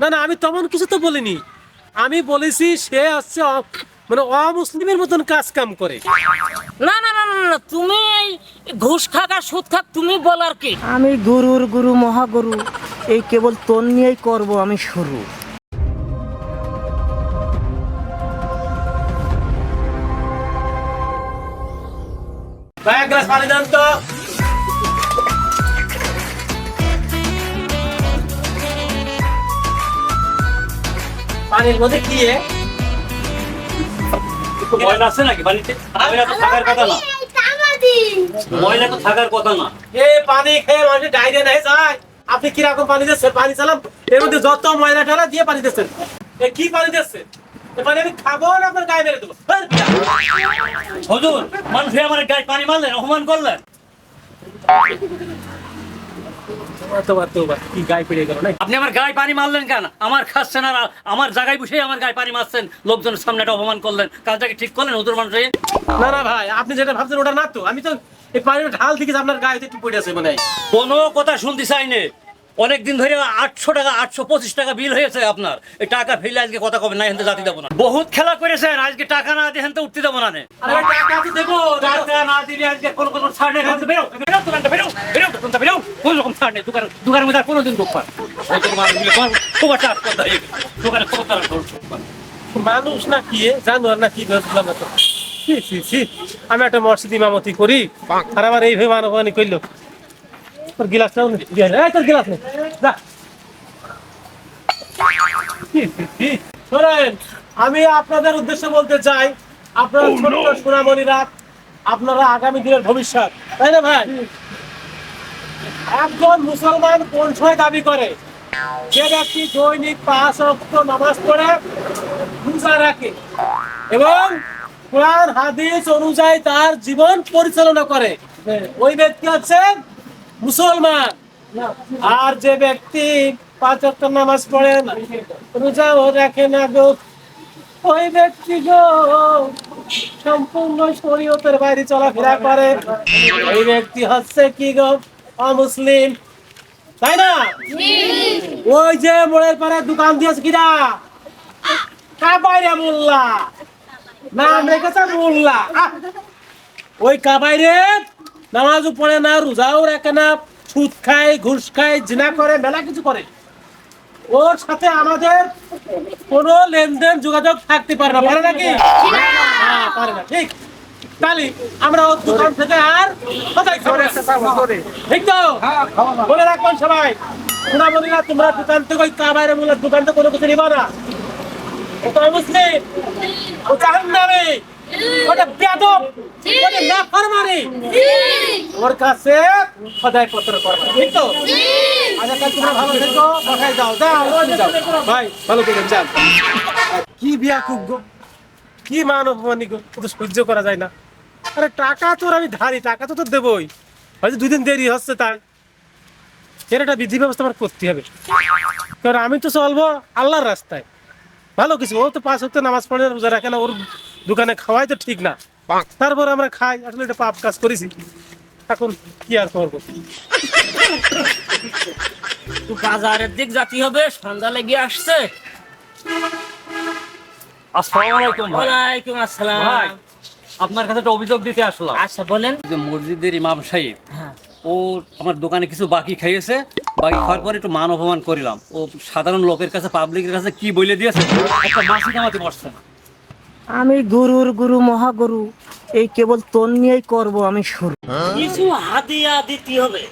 না না আমি তেমন কিছু তো বলিনি। আমি বলেছি সে হচ্ছে মানে অমুসলিমের মতন কাজ কাম করে। না না না না না, তুমি এই ঘুষ খাক আর সুদ খাক তুমি বলার কি? আমি গুরুর গুরু মহাগুরু এই কেবল তোর নিয়েই করব আমি শুরু। ভাই এক গ্লাস পানি দেন তো। পানির মধ্যে কি ময়লা আছে নাকি পানিতে? ময়লা তো থাকার কথা না। ময়লা তো থাকার কথা না। এ পানি খেয়ে মানুষের ডায়রিয়া নাই যায় আপনি কীরকম পানি দিচ্ছেন? পানি চালাম এর মধ্যে যত ময়লা টয়লা দিয়ে পানি দিচ্ছেন। এ কি পানি দিচ্ছেন? এ পানি আমি খাব না আপনার গায়ে মেরে দেবো? হজুর মানুষ আমার গায়ে পানি মারলেন অপমান করলেন তোমার তো কি গায়ে পেড়ে গেল না আপনি আমার গায়ে পানি মারলেন কেন? আমার খাচ্ছেন আর আমার জায়গায় বসে আমার গায়ে পানি মারছেন। লোকজনের সামনে একটা অপমান করলেন। কাজটাকে ঠিক করলেন হুজুর মানুষ না না ভাই আপনি যেটা ভাবছেন ওটা না তো। আমি তো এই পানির ঢাল দিকে আপনার গায়ে একটু পড়ে আছে মানে কোনো কথা শুনতে চাইনি অনেক দিন ধরে আটশো টাকা আটশো পঁচিশ টাকা বিল হয়েছে আপনার। এই টাকা ফেলে আজকে কথা কবে? না জাতি দেবো না। বহুত খেলা করেছেন আজকে টাকা না দিয়ে উঠতে দেবো না টাকা দেবো। টাকা না দিলে আজকে কোনো কোনো ছাড় নেই হেনতে বেরো বেরো দোকানটা বেরো বেরো। দোকানটা বেরো কোনো রকম ছাড় নেই দোকান দোকানের মধ্যে আর কোনোদিন দোকান তোমার চাষ করতে দোকানে কত মানুষ না কি? জানোয়ার না কি বুঝলাম না তো। আমি একটা মসজিদ ইমামতি করি। আর আমার এইভাবে মানবানি করল। তোর গিলাসটাও নেই তোর গিলাস নেই যা। আমি আপনাদের উদ্দেশ্যে বলতে চাই আপনারা ছোট্ট সোনামণিরা আপনারা আগামী দিনের ভবিষ্যৎ, তাই না ভাই? একজন মুসলমান কোন সময় দাবি করে? যে ব্যক্তি দৈনিক পাঁচ অক্ট নামাজ পড়ে, রোজা রাখে এবং কোরআন, হাদিস অনুযায়ী তার জীবন পরিচালনা করে। ওই ব্যক্তি হচ্ছে মুসলমান। আর যে ব্যক্তি পাঁচ অক্ট নামাজ পড়ে রোজাও রাখে না গো। ওই ব্যক্তি গো সম্পূর্ণ শরীয়তের বাইরে চলাফেরা করে। ব্যক্তি হচ্ছে কি গো? অমুসলিম। তাই না? ওই যে মোড়ের পারে দোকান দিয়েছে কিরা? কাবাইরে মোল্লা। নাম রেখেছে মোল্লা। ওই কাবাইরে নামাজও পড়ে না রোজাও রাখে না সুদ খায় ঘুষ খায় জিনা করে মেলা কিছু করে। ওর সাথে আমাদের কোনো লেনদেন যোগাযোগ থাকতে পারে না। পারে নাকি? পারে না। ঠিক। তাহলে আমরা ওর দোকান থেকে আর কোথায় না? ঠিক তো? বলে রাখবেন সবাই। তোমরা বলি না তোমরা দোকান থেকে ওই কাবাইরে মূলের দোকান থেকে কোনো কিছু নিবা না। ও তো মুসলিম। ও জাহান নামে ওটা বেদব ওটা নাফরমানি। ওর কাছে সদাই পত্র করবে ঠিক তো? আচ্ছা তাহলে তোমরা ভালো থেকো। বাসায় যাও? যাও ভাই ভালো করে যান কি বিয়া খুব গো কি মান অপমানি তো সহ্য করা যায় না? আরে টাকা তোর আমি ধারি টাকা তো তোর দেবই। হয়তো দুদিন দেরি হচ্ছে তাই এর একটা বিধি ব্যবস্থা আমার করতে হবে। কারণ আমি তো চলবো আল্লাহর রাস্তায়। ভালো কিছু ও তো পাঁচ হতে নামাজ পড়ে না, রোজা রাখে না ওর দোকানে খাওয়াই তো ঠিক না। তারপর আমরা খাই আসলে এটা পাপ কাজ করেছি। এখন কি আর করব? বাজারের দিক জাতি হবে সন্ধ্যা লেগে আসছে। আসসালামু আলাইকুম ভাই। ওয়ালাইকুম আসসালাম। ভাই আপনার কাছে একটা অভিযোগ দিতে আসলাম। আচ্ছা বলেন। যে মসজিদের ইমাম সাহেব হ্যাঁ। ও আমার দোকানে কিছু বাকি খাইয়েছে বাকি খাওয়ার পরে একটু মান অপমান করিলাম। ও সাধারণ লোকের কাছে পাবলিকের কাছে কি বলে দিয়েছে? একটা মাসি কামাতে পারছে না। আমি গুরুর গুরু মহাগুরু এই কেবল তোর নিয়েই করব আমি শুরু। কিছু হাদিয়া দিতে হবে।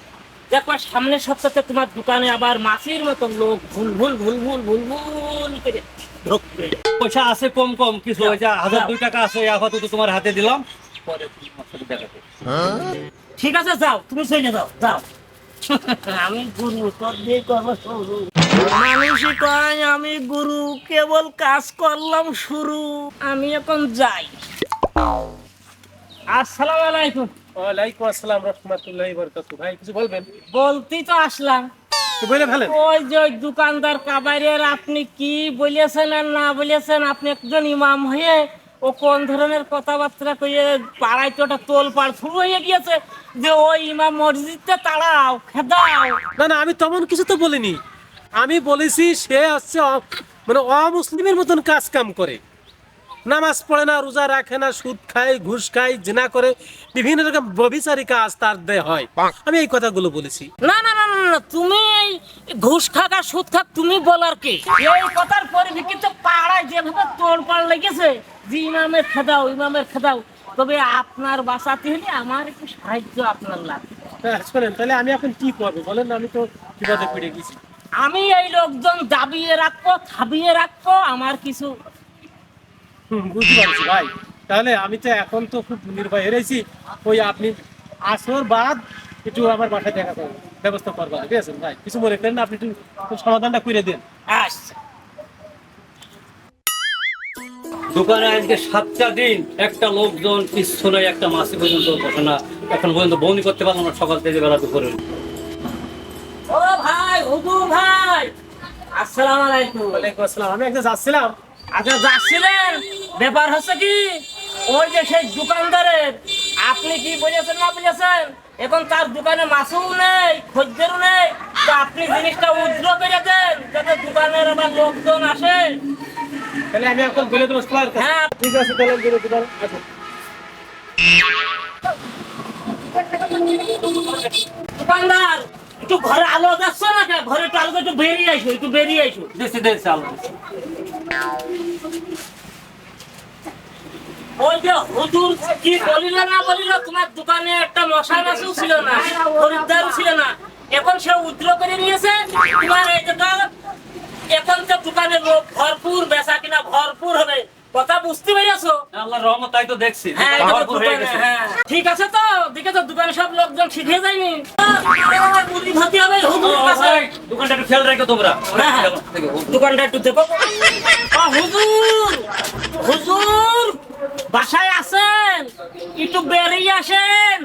দেখবা সামনের সপ্তাহে তোমার দোকানে আবার মাছির মতন লোক ভুল ভুল ভুল ভুল ভুল ভুল করে পয়সা আছে কম কম কিছু যে হাজার দুই টাকা আছে আপাতত তোমার হাতে দিলাম। পরে। ঠিক আছে যাও তুমি চলে যাও যাও। আমি গুরু তোর দিয়ে করব শুরু। মানুষই কয় আমি গুরু কেবল কাজ করলাম শুরু। আমি এখন যাই। আসসালামু আলাইকুম। ওয়ালাইকুম আসসালাম রহমতুল্লাহ বরকাতু ভাই কিছু বলবেন? বলতেই তো আসলাম। তো বলে ফেলেন। ওই যে দোকানদার কাবাইরের আপনি কি বলেছেন আর না বলেছেন? আপনি একজন ইমাম হয়ে ও কোন ধরনের কথাবার্তা কইয়ে পাড়ায় তো ওটা তোল পাড় শুরু হয়ে গিয়েছে যে ওই ইমাম মসজিদটা তাড়াও খেদাও। না না আমি তেমন কিছু তো বলিনি। আমি বলেছি সে হচ্ছে মানে অমুসলিমের মতন কাজ কাম করে। নামাজ পড়ে না রোজা রাখে না সুদ খায় ঘুষ খায় জেনা করে বিভিন্ন রকম ব্যভিচারী কাজ তার দেয় হয়। আমি এই কথাগুলো বলেছি। না না না তুমি এই ঘুষ খাক আর সুদ খাক তুমি বলার কি? এই কথার পরিপ্রেক্ষিতে পাড়ায় যেভাবে তোর পাড় লেগেছে যে ইমামের খেদাও ইমামের খেদাও তবে আপনার বাঁচাতে হলে আমার একটু সাহায্য আপনার লাগবে হ্যাঁ, শোনেন তাহলে আমি এখন কি করব? বলেন আমি তো বিপদে পড়ে গেছি। আমি এই লোকজন দাবিয়ে রাখব থাবিয়ে রাখব আমার কিছু হুম, বুঝতে পারছি ভাই। তাহলে আমি তো এখন তো খুব নির্ভয় হেরেছি ওই আপনি আসর বাদ একটু আমার বাসায় দেখা করবেন ব্যবস্থা করবেন ঠিক আছে? ভাই কিছু মনে করেন আপনি একটু সমাধানটা করে দেন। আচ্ছা। দোকানে আজকে সাতটা দিন একটা লোকজন পিছনে একটা মাসি পর্যন্ত বসে না। এখন পর্যন্ত বন্দি করতে পারলাম না সকাল থেকে বেলা দুপুরে। ও ভাই ভাই আসসালামু আলাইকুম। ওয়ালাইকুম আসসালাম। আমি একটা যাচ্ছিলাম। আচ্ছা যাচ্ছিলেন? ব্যাপার হচ্ছে কি ওই যে সেই দোকানদারের আপনি কি বুঝেছেন না বুঝেছেন এখন তার দোকানে মাছও নেই খদ্দেরও নেই তো আপনি জিনিসটা উজ্জ্ব করে দেন যাতে দোকানের আবার লোকজন আসে তাহলে আমি এখন বলে দেবো। হ্যাঁ ঠিক আছে তাহলে বলে দেবো আচ্ছা। দোকানদার একটু ঘরে আলো যাচ্ছে না কে? ঘরে একটু আলো একটু বেরিয়ে আইসো একটু বেরিয়ে আইসো দেশে দিচ্ছি আল্লাহ ওই যে হুজুর কি বলিল না বলিল তোমার দোকানে একটা মশা ছিল না খরিদ্দারও ছিল না। এখন সে উদ্র করে নিয়েছে তোমার এই এখন তো দোকানে লোক ভরপুর বেচা কিনা ভরপুর হবে। কথা বুঝতে পেরেছ? রহমত তাই তো দেখছি। হ্যাঁ হয়ে। ঠিক আছে তো? দেখে তো দোকানে সব লোকজন হয়ে যায়নি। ভাতি হবে দোকানটা একটু খেয়াল রাখো তোমরা। হ্যাঁ। দোকানটা একটু দেখো। হুজুর! বাসায় আছেন? একটু বেরিয়ে আসেন।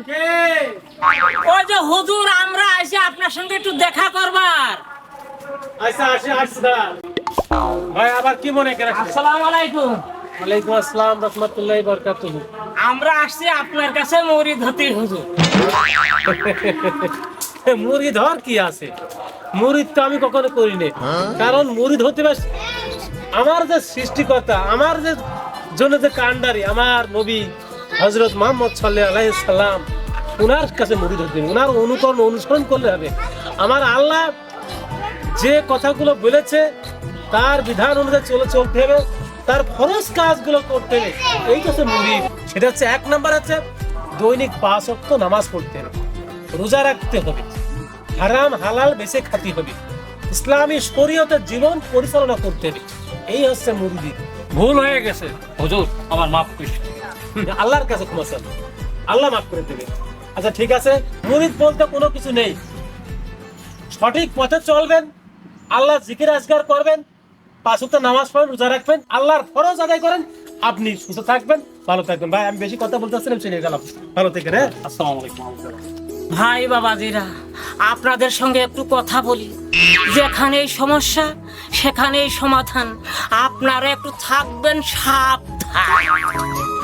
ওই যে হুজুর আমরা আইসি আপনার সঙ্গে একটু দেখা করবার। আচ্ছা আসি আসছি ভাই আবার কি মনে করে রাখছেন? আসসালামু আলাইকুম। ওয়ালাইকুম আসসালাম রহমতুল্লাহ বরকাতুহ। আমরা আসছি আপনার কাছে মরি ধতি হুজুর। মুড়ি ধর কি আছে? তো আমি কখনো করিনা। কারণ হতে পারে আমার যে সৃষ্টিকর্তা আমার যে জন্য যে কান্ডারি আমার নবী হজরত মোহাম্মদ সাল্লাহ আলাইসাল্লাম ওনার কাছে মুড়িদ হতে হবে ওনার অনুকরণ অনুসরণ করলে হবে। আমার আল্লাহ যে কথাগুলো বলেছে, তার বিধান অনুযায়ী চলে চলতে হবে, তার ফরজ কাজগুলো করতে হবে। এই হচ্ছে মুড়িদ সেটা হচ্ছে এক নাম্বার হচ্ছে দৈনিক পাঁচ অক্ট নামাজ পড়তে হবে। রোজা রাখতে হবে। হারাম, হালাল বেছে খাতি হবে। ইসলামী শরীয়তের জীবন পরিচালনা করতে হবে। এই হচ্ছে মুরিদি। ভুল হয়ে গেছে। হুজুর আমার মাফ করিস। আল্লাহর কাছে ক্ষমা চান আল্লাহ মাফ করে দেবে। আচ্ছা ঠিক আছে। মুরিদ বলতে কোনো কিছু নেই। সঠিক পথে চলবেন আল্লাহ জিকির আজগার করবেন পাঁচ নামাজ পড়েন রোজা রাখবেন আল্লাহর ফরজ আদায় করেন আপনি সুস্থ থাকবেন ভালো থাকবেন। ভাই আমি বেশি কথা বলতে চাচ্ছিলাম চিনে গেলাম। ভালো থেকে হ্যাঁ? আসসালামু আলাইকুম ভাই বাবাজিরা। আপনাদের সঙ্গে একটু কথা বলি। যেখানেই সমস্যা সেখানেই সমাধান। আপনারা একটু থাকবেন সাবধান।